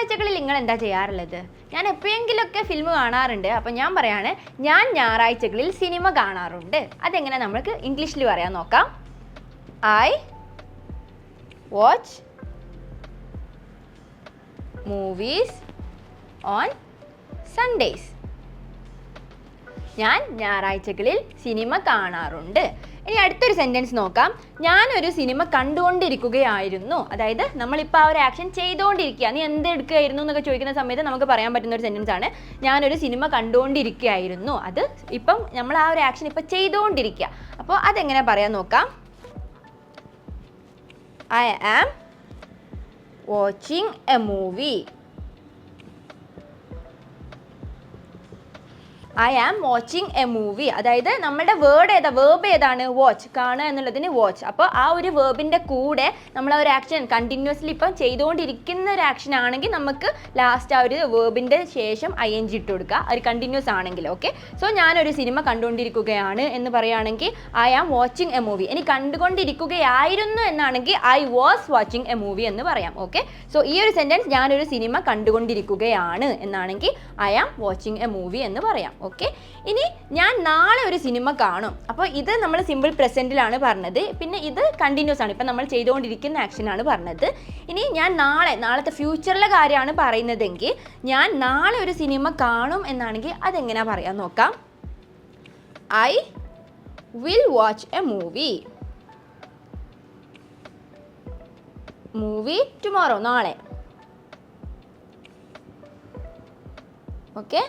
ഞായറാഴ്ചകളിൽ നിങ്ങൾ എന്താ ചെയ്യാറുള്ളത്? ഞാൻ എപ്പോഴെങ്കിലുമൊക്കെ ഫിലിം കാണാറുണ്ട്. അപ്പം ഞാൻ പറയാണ് ഞാൻ ഞായറാഴ്ചകളിൽ സിനിമ കാണാറുണ്ട്. അതെങ്ങനെ നമുക്ക് ഇംഗ്ലീഷിൽ പറയാൻ നോക്കാം. I watch movies on Sundays ഞാൻ ഞായറാഴ്ചകളിൽ സിനിമ കാണാറുണ്ട്. ഇനി അടുത്തൊരു സെന്റൻസ് നോക്കാം. ഞാനൊരു സിനിമ കണ്ടുകൊണ്ടിരിക്കുകയായിരുന്നു. അതായത് നമ്മളിപ്പോൾ ആ ഒരു ആക്ഷൻ ചെയ്തുകൊണ്ടിരിക്കുക നീ എന്ത് എടുക്കുകയായിരുന്നു എന്നൊക്കെ ചോദിക്കുന്ന സമയത്ത് നമുക്ക് പറയാൻ പറ്റുന്ന ഒരു സെന്റൻസ് ആണ്. ഞാനൊരു സിനിമ കണ്ടുകൊണ്ടിരിക്കുകയായിരുന്നു. അത് ഇപ്പം നമ്മൾ ആ ഒരു ആക്ഷൻ ഇപ്പം ചെയ്തുകൊണ്ടിരിക്കുക അപ്പോൾ അതെങ്ങനെ പറയാൻ നോക്കാം. I am watching a movie I am watching a movie അതായത് നമ്മുടെ വേർഡ് ഏതാ? വേർബ് ഏതാണ്? വാച്ച് കാണുക എന്നുള്ളതിന് വാച്ച് അപ്പോൾ ആ ഒരു വേർബിന്റെ കൂടെ നമ്മൾ ആ ഒരു ആക്ഷൻ കണ്ടിന്യൂസ്ലി ഇപ്പം ചെയ്തുകൊണ്ടിരിക്കുന്ന ഒരു ആക്ഷൻ ആണെങ്കിൽ നമുക്ക് ലാസ്റ്റ് ആ ഒരു വേർബിന്റെ ശേഷം ഐ എൻ ജി ഇട്ട് കൊടുക്കുക. ഒരു കണ്ടിന്യൂസ് ആണെങ്കിൽ ഓക്കെ സോ ഞാനൊരു സിനിമ കണ്ടുകൊണ്ടിരിക്കുകയാണ് എന്ന് പറയുകയാണെങ്കിൽ I am watching a movie ഇനി കണ്ടുകൊണ്ടിരിക്കുകയായിരുന്നു എന്നാണെങ്കിൽ I was watching a movie എന്ന് പറയാം ഓക്കെ സോ ഈ ഒരു സെന്റൻസ് ഞാനൊരു സിനിമ കണ്ടുകൊണ്ടിരിക്കുകയാണ് എന്നാണെങ്കിൽ I am watching a movie എന്ന് പറയാം. ഓക്കെ ഇനി ഞാൻ നാളെ ഒരു സിനിമ കാണും. അപ്പോൾ ഇത് നമ്മൾ സിമ്പിൾ പ്രസന്റിലാണ് പറഞ്ഞത്. പിന്നെ ഇത് കണ്ടിന്യൂസ് ആണ്. ഇപ്പം നമ്മൾ ചെയ്തുകൊണ്ടിരിക്കുന്ന ആക്ഷനാണ് പറഞ്ഞത്. ഇനി ഞാൻ നാളെ നാളത്തെ ഫ്യൂച്ചറിലെ കാര്യമാണ് പറയുന്നതെങ്കിൽ ഞാൻ നാളെ ഒരു സിനിമ കാണും എന്നാണെങ്കിൽ അതെങ്ങനെയാണ് പറയാൻ നോക്കാം? I will watch a movie movie tomorrow നാളെ. ഓക്കെ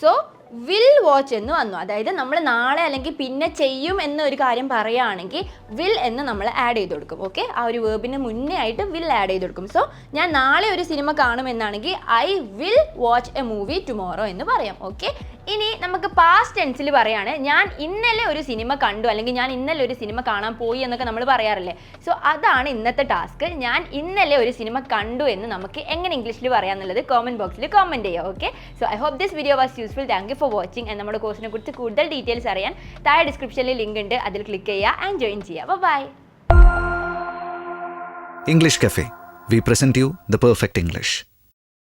സോ വിൽ വാച്ച് എന്ന് വന്നു. അതായത് നമ്മൾ നാളെ അല്ലെങ്കിൽ പിന്നെ ചെയ്യും എന്നൊരു കാര്യം പറയുകയാണെങ്കിൽ വിൽ എന്ന് നമ്മൾ ആഡ് ചെയ്ത് കൊടുക്കും. ഓക്കെ ആ ഒരു വേർബിന് മുന്നേ ആയിട്ട് വിൽ ആഡ് ചെയ്ത് കൊടുക്കും. സോ ഞാൻ നാളെ ഒരു cinema കാണുമെന്നാണെങ്കിൽ I will watch a movie tomorrow എന്ന് പറയാം. ഓക്കെ ഇനി നമുക്ക് പാസ്റ്റ് ടെൻസിൽ പറയാണ് ഞാൻ ഇന്നലെ ഒരു സിനിമ കണ്ടു അല്ലെങ്കിൽ ഞാൻ ഇന്നലെ ഒരു സിനിമ കാണാൻ പോയി എന്നൊക്കെ നമ്മൾ പറയാറില്ലേ. സോ അതാണ് ഇന്നത്തെ ടാസ്ക് ഞാൻ ഇന്നലെ ഒരു സിനിമ കണ്ടു എന്ന് നമുക്ക് എങ്ങനെ ഇംഗ്ലീഷിൽ പറയാന്നുള്ളത് കോമന്റ് ബോക്സിൽ കോമന്റ് ചെയ്യാം okay so I hope this video was useful thank you for watching and നമ്മുടെ കോഴ്സിനെ കുറിച്ച് കൂടുതൽ ഡീറ്റെയിൽസ് അറിയാൻ താഴെ ഡിസ്ക്രിപ്ഷനിൽ ലിങ്ക് ഉണ്ട്. അതിൽ ക്ലിക്ക് ചെയ്യുക ആൻഡ് ജോയിൻ ചെയ്യുക. Bye English Cafe. We present you the perfect English.